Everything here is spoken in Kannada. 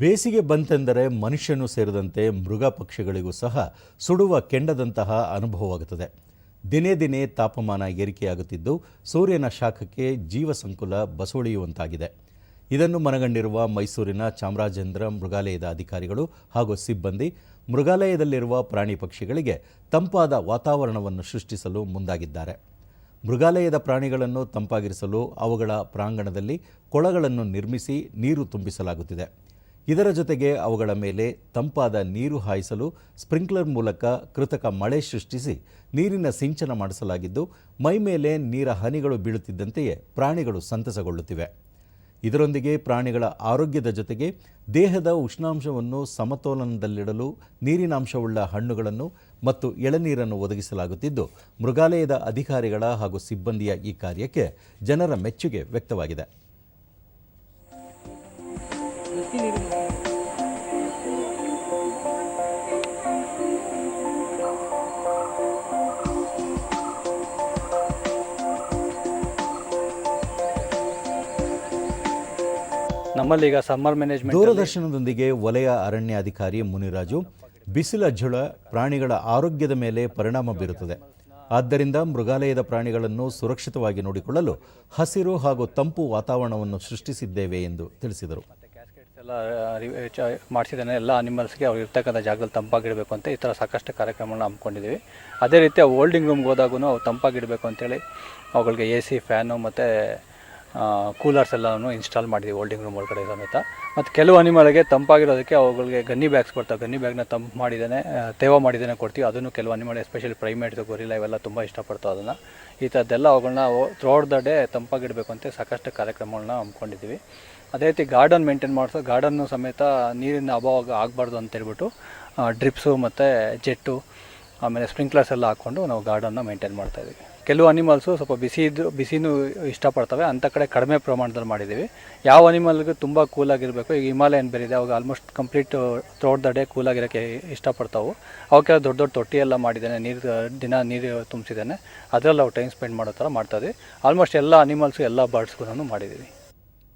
ಬೇಸಿಗೆ ಬಂತೆಂದರೆ ಮನುಷ್ಯನು ಸೇರಿದಂತೆ ಮೃಗ ಪಕ್ಷಿಗಳಿಗೂ ಸಹ ಸುಡುವ ಕೆಂಡದಂತಹ ಅನುಭವವಾಗುತ್ತದೆ. ದಿನೇ ದಿನೇ ತಾಪಮಾನ ಏರಿಕೆಯಾಗುತ್ತಿದ್ದು ಸೂರ್ಯನ ಶಾಖಕ್ಕೆ ಜೀವ ಸಂಕುಲ ಬಸವಳಿಯುವಂತಾಗಿದೆ. ಇದನ್ನು ಮನಗಂಡಿರುವ ಮೈಸೂರಿನ ಚಾಮರಾಜೇಂದ್ರ ಮೃಗಾಲಯದ ಅಧಿಕಾರಿಗಳು ಹಾಗೂ ಸಿಬ್ಬಂದಿ ಮೃಗಾಲಯದಲ್ಲಿರುವ ಪ್ರಾಣಿ ಪಕ್ಷಿಗಳಿಗೆ ತಂಪಾದ ವಾತಾವರಣವನ್ನು ಸೃಷ್ಟಿಸಲು ಮುಂದಾಗಿದ್ದಾರೆ. ಮೃಗಾಲಯದ ಪ್ರಾಣಿಗಳನ್ನು ತಂಪಾಗಿರಿಸಲು ಅವುಗಳ ಪ್ರಾಂಗಣದಲ್ಲಿ ಕೊಳಗಳನ್ನು ನಿರ್ಮಿಸಿ ನೀರು ತುಂಬಿಸಲಾಗುತ್ತಿದೆ. ಇದರ ಜೊತೆಗೆ ಅವುಗಳ ಮೇಲೆ ತಂಪಾದ ನೀರು ಹಾಯಿಸಲು ಸ್ಪ್ರಿಂಕ್ಲರ್ ಮೂಲಕ ಕೃತಕ ಮಳೆ ಸೃಷ್ಟಿಸಿ ನೀರಿನ ಸಿಂಚನ ಮಾಡಿಸಲಾಗಿದ್ದು, ಮೈ ಮೇಲೆ ನೀರ ಹನಿಗಳು ಬೀಳುತ್ತಿದ್ದಂತೆಯೇ ಪ್ರಾಣಿಗಳು ಸಂತಸಗೊಳ್ಳುತ್ತಿವೆ. ಇದರೊಂದಿಗೆ ಪ್ರಾಣಿಗಳ ಆರೋಗ್ಯದ ಜೊತೆಗೆ ದೇಹದ ಉಷ್ಣಾಂಶವನ್ನು ಸಮತೋಲನದಲ್ಲಿಡಲು ನೀರಿನಾಂಶವುಳ್ಳ ಹಣ್ಣುಗಳನ್ನು ಮತ್ತು ಎಳನೀರನ್ನು ಒದಗಿಸಲಾಗುತ್ತಿದ್ದು, ಮೃಗಾಲಯದ ಅಧಿಕಾರಿಗಳ ಹಾಗೂ ಸಿಬ್ಬಂದಿಯ ಈ ಕಾರ್ಯಕ್ಕೆ ಜನರ ಮೆಚ್ಚುಗೆ ವ್ಯಕ್ತವಾಗಿದೆ. ನಮ್ಮಲ್ಲಿ ಈಗ ಸಮ್ಮರ್ ಮ್ಯಾನೇಜ್ಮೆಂಟ್ ದೂರದರ್ಶನದೊಂದಿಗೆ ವಲಯ ಅರಣ್ಯ ಅಧಿಕಾರಿ ಮುನಿರಾಜು ಬಿಸಿಲ ಝಳ ಪ್ರಾಣಿಗಳ ಆರೋಗ್ಯದ ಮೇಲೆ ಪರಿಣಾಮ ಬೀರುತ್ತದೆ. ಆದ್ದರಿಂದ ಮೃಗಾಲಯದ ಪ್ರಾಣಿಗಳನ್ನು ಸುರಕ್ಷಿತವಾಗಿ ನೋಡಿಕೊಳ್ಳಲು ಹಸಿರು ಹಾಗೂ ತಂಪು ವಾತಾವರಣವನ್ನು ಸೃಷ್ಟಿಸಿದ್ದೇವೆ ಎಂದು ತಿಳಿಸಿದರು. ಎಲ್ಲ ಮಾಡಿಸಿದ್ದಾನೆ. ಎಲ್ಲ ಅನಿಮಲ್ಸ್ಗೆ ಅವ್ರು ಇರ್ತಕ್ಕಂಥ ಜಾಗದಲ್ಲಿ ತಂಪಾಗಿಡಬೇಕು ಅಂತ ಈ ಥರ ಸಾಕಷ್ಟು ಕಾರ್ಯಕ್ರಮಗಳನ್ನ ಹಮ್ಮಿಕೊಂಡಿದ್ದೀವಿ. ಅದೇ ರೀತಿ ಓಲ್ಡಿಂಗ್ ರೂಮ್ಗೆ ಹೋದಾಗೂ ಅವು ತಂಪಾಗಿಡಬೇಕು ಅಂತೇಳಿ ಅವುಗಳಿಗೆ ಎ ಸಿ ಫ್ಯಾನು ಮತ್ತು ಕೂಲರ್ಸ್ ಎಲ್ಲನೂ ಇನ್ಸ್ಟಾಲ್ ಮಾಡಿದ್ದೀವಿ ಓಲ್ಡಿಂಗ್ ರೂಮ್ ಒಳಗಡೆ ಸಮೇತ. ಮತ್ತು ಕೆಲವು ಅನಿಮಲ್ಗೆ ತಂಪಾಗಿರೋದಕ್ಕೆ ಅವುಗಳಿಗೆ ಗನ್ನಿ ಬ್ಯಾಗ್ಸ್ ಕೊಡ್ತಾವೆ ಗನ್ನಿ ಬ್ಯಾಗ್ನ ತಂಪು ಮಾಡಿದ್ದಾನೆ ತೇವ ಮಾಡಿದ್ದಾನೆ ಕೊಡ್ತೀವಿ. ಅದನ್ನು ಕೆಲವು ಅನಿಮಲ್ ಎಸ್ಪೆಷಲಿ ಪ್ರೈಮೇಟ್ಸ್ ಗೊರಿಲ್ಲ ಇವೆಲ್ಲ ತುಂಬ ಇಷ್ಟಪಡ್ತಾವೆ ಅದನ್ನು. ಈ ಥರದ್ದೆಲ್ಲ ಅವುಗಳನ್ನ ಥ್ರೋಡ್ ದ ಡೇ ತಂಪಾಗಿಡಬೇಕು ಅಂತ ಸಾಕಷ್ಟು ಕಾರ್ಯಕ್ರಮಗಳನ್ನ ಹಮ್ಮಿಕೊಂಡಿದ್ದೀವಿ. ಅದೇ ರೀತಿ ಗಾರ್ಡನ್ ಮೇಂಟೈನ್ ಮಾಡಿಸೋ ಗಾರ್ಡನ್ನು ಸಮೇತ ನೀರಿನ ಅಭಾವ ಆಗಬಾರ್ದು ಅಂತೇಳ್ಬಿಟ್ಟು ಡ್ರಿಪ್ಸು ಮತ್ತು ಜೆಟ್ಟು ಆಮೇಲೆ ಸ್ಪ್ರಿಂಕ್ಲರ್ಸ್ ಎಲ್ಲ ಹಾಕ್ಕೊಂಡು ನಾವು ಗಾರ್ಡನ್ನ ಮೇಂಟೈನ್ ಮಾಡ್ತಾಯಿದ್ದೀವಿ ಕೆಲವು ಅನಿಮಲ್ಸು ಸ್ವಲ್ಪ ಬಿಸಿದು ಬಿಸಿನೂ ಇಷ್ಟಪಡ್ತವೆ. ಅಂಥ ಕಡೆ ಕಡಿಮೆ ಪ್ರಮಾಣದಲ್ಲಿ ಮಾಡಿದ್ದೀವಿ. ಯಾವ ಅನಿಮಲ್ಗೆ ತುಂಬ ಕೂಲಾಗಿರಬೇಕು ಈಗ ಹಿಮಾಲಯನ್ ಬೇರೆ ಇದೆ. ಅವಾಗ almost complete throughout the day ಕೂಲಾಗಿರೋಕ್ಕೆ ಇಷ್ಟಪಡ್ತಾವೆ. ಅವಕ್ಕೆ ದೊಡ್ಡ ದೊಡ್ಡ ತೊಟ್ಟಿ ಎಲ್ಲ ಮಾಡಿದ್ದಾನೆ. ನೀರು, ದಿನ ನೀರು ತುಂಬಿಸಿದ್ದಾನೆ. ಅದರಲ್ಲಿ ಅವು ಟೈಮ್ ಸ್ಪೆಂಡ್ ಮಾಡೋ ಥರ ಮಾಡ್ತಾಯಿದ್ವಿ ಆಲ್ಮೋಸ್ಟ್ ಎಲ್ಲ ಅನಿಮಲ್ಸು ಎಲ್ಲ ಬರ್ಡ್ಸ್ಗೂ ಮಾಡಿದ್ದೀವಿ.